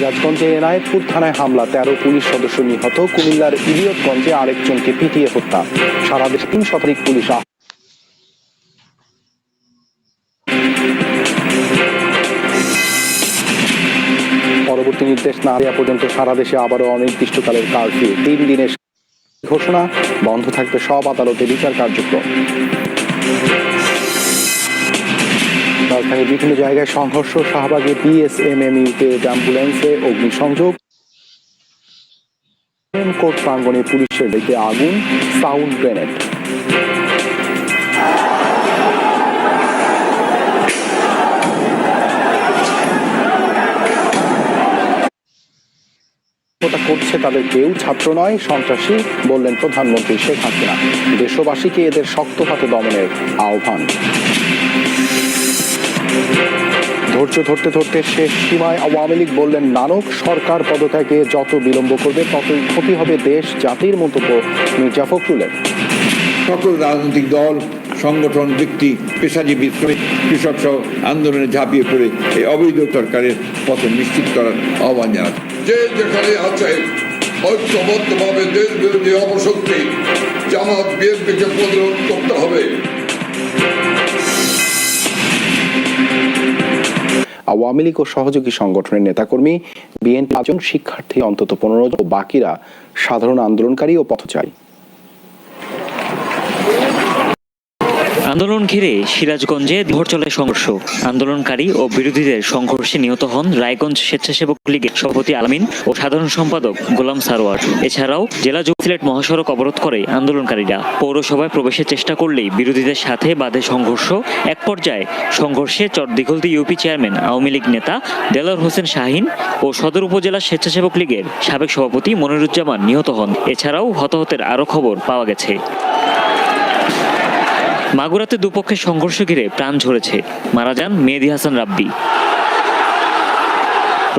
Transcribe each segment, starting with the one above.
নারায়ণগঞ্জে এনায়েতপুর থানায় হামলা। তেরো পুলিশ সদস্য নিহত। কুমিল্লার ইলিয়টগঞ্জে আরেকজনকে পিটিয়ে হত্যা। সারা দেশে তিন শতাধিক পুলিশ পরবর্তী নির্দেশ না দেওয়া পর্যন্ত সারা দেশে আবারও অনির্দিষ্টকালের কারফিউ। তিন দিনের ঘোষণা। বন্ধ থাকবে সব আদালতে বিচার কার্যক্রম। রাজধানীর বিভিন্ন জায়গায় সংঘর্ষ, শাহবাগে বিএসএমএমইউতে অ্যাম্বুলেন্সে অগ্নিসংযোগ। কোর্ট প্রাঙ্গণে পুলিশের দিকে আগুন, সাউন্ড গ্রেনেড। করছে তাদের কেউ, ছাত্র নয়, সন্ত্রাসী, বললেন প্রধানমন্ত্রী শেখ হাসিনা। দেশবাসীকে এদের শক্ত হাতে দমনের আহ্বান। ধৈর্য ধরতে ধরতে শেষ সীমায় আওয়ামী লীগ বললেন নানক সরকার পদত্যাগে যত বিলম্ব করবে ততই ক্ষতি হবে দেশ জাতির মন্তব্য মির্জা ফখরুলের। সকল রাজনৈতিক দল সংগঠন ব্যক্তি পেশাজীবী শ্রমিক কৃষক সহ আন্দোলনে ঝাঁপিয়ে পড়ে এই অবৈধ সরকারের পথে নিশ্চিত করার আহ্বান জানাচ্ছে যে যেখানে আছে ঐক্যবদ্ধভাবে দেশ বিরোধী অপশক্তি জামাত বিএনপিকে প্রতিরোধ করতে হবে। আওয়ামী লীগ ও সহযোগী সংগঠনের নেতাকর্মী বিএনপি পাঁচজন শিক্ষার্থী অন্তত পনেরো জন ও বাকিরা সাধারণ আন্দোলনকারী ও পথচারী। আন্দোলন ঘিরে সিরাজগঞ্জে ভোর চলে সংঘর্ষ। আন্দোলনকারী ও বিরোধীদের সংঘর্ষে নিহত হন রায়গঞ্জ স্বেচ্ছাসেবক লীগের সভাপতি আলমিন ও সাধারণ সম্পাদক গোলাম সারোয়ার। এছাড়াও জেলা যুব সিলেট মহাসড়ক অবরোধ করে আন্দোলনকারীরা। পৌরসভায় প্রবেশের চেষ্টা করলেই বিরোধীদের সাথে বাধে সংঘর্ষ। এক পর্যায়ে সংঘর্ষে চরদিঘলতি ইউপি চেয়ারম্যান, আওয়ামী লীগ নেতা দেলার হোসেন শাহিন ও সদর উপজেলা স্বেচ্ছাসেবক লীগের সাবেক সভাপতি মনিরুজ্জামান নিহত হন। এছাড়াও হতাহতের আরও খবর পাওয়া গেছে। মাগুরাতে দুপক্ষের সংঘর্ষ ঘিরে প্রাণ ঝরেছে। মারা যান মেহেদি হাসান রাব্বি।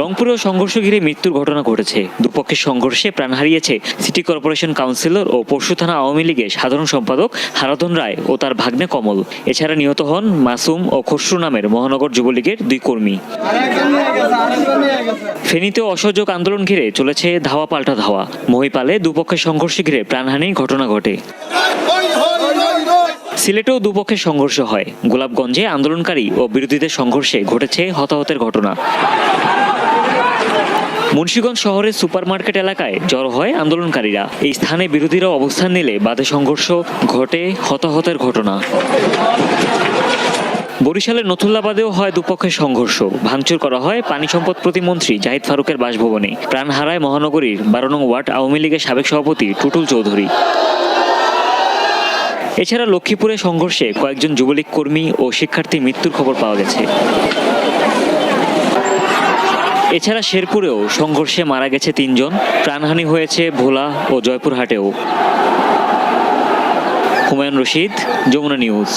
রংপুরেও সংঘর্ষ ঘিরে মৃত্যুর ঘটনা ঘটেছে। দুপক্ষের সংঘর্ষে প্রাণ হারিয়েছে সিটি কর্পোরেশন কাউন্সিলর ও পরশু থানা আওয়ামী লীগের সাধারণ সম্পাদক হারাধন রায় ও তার ভাগ্নে কমল। এছাড়া নিহত হন মাসুম ও খসরু নামের মহানগর যুবলীগের দুই কর্মী। ফেনীতেও অসহযোগ আন্দোলন ঘিরে চলেছে ধাওয়া পাল্টা ধাওয়া। মহিপালে দুপক্ষের সংঘর্ষ ঘিরে প্রাণহানির ঘটনা ঘটে। সিলেটেও দুপক্ষের সংঘর্ষ হয়। গোলাপগঞ্জে আন্দোলনকারী ও বিরোধীদের সংঘর্ষে ঘটেছে হতাহতের ঘটনা। মুন্সিগঞ্জ শহরের সুপারমার্কেট এলাকায় জড়ো হয় আন্দোলনকারীরা। এই স্থানে বিরোধীরা অবস্থান নিলে বাদে সংঘর্ষ ঘটে হতাহতের ঘটনা। বরিশালের নথুল্লাবাদেও হয় দুপক্ষের সংঘর্ষ। ভাঙচুর করা হয় পানি সম্পদ প্রতিমন্ত্রী জাহিদ ফারুকের বাসভবনে। প্রাণ হারায় মহানগরীর বারো নং ওয়ার্ড আওয়ামী লীগের সাবেক সভাপতি টুটুল চৌধুরী। এছাড়া লক্ষ্মীপুরে সংঘর্ষে কয়েকজন যুবলীগ কর্মী ও শিক্ষার্থীর মৃত্যুর খবর পাওয়া গেছে। এছাড়া শেরপুরেও সংঘর্ষে মারা গেছে তিনজন, প্রাণহানি হয়েছে ভোলা ও জয়পুরহাটেও। হুমায়ুন রশিদ, যমুনা নিউজ।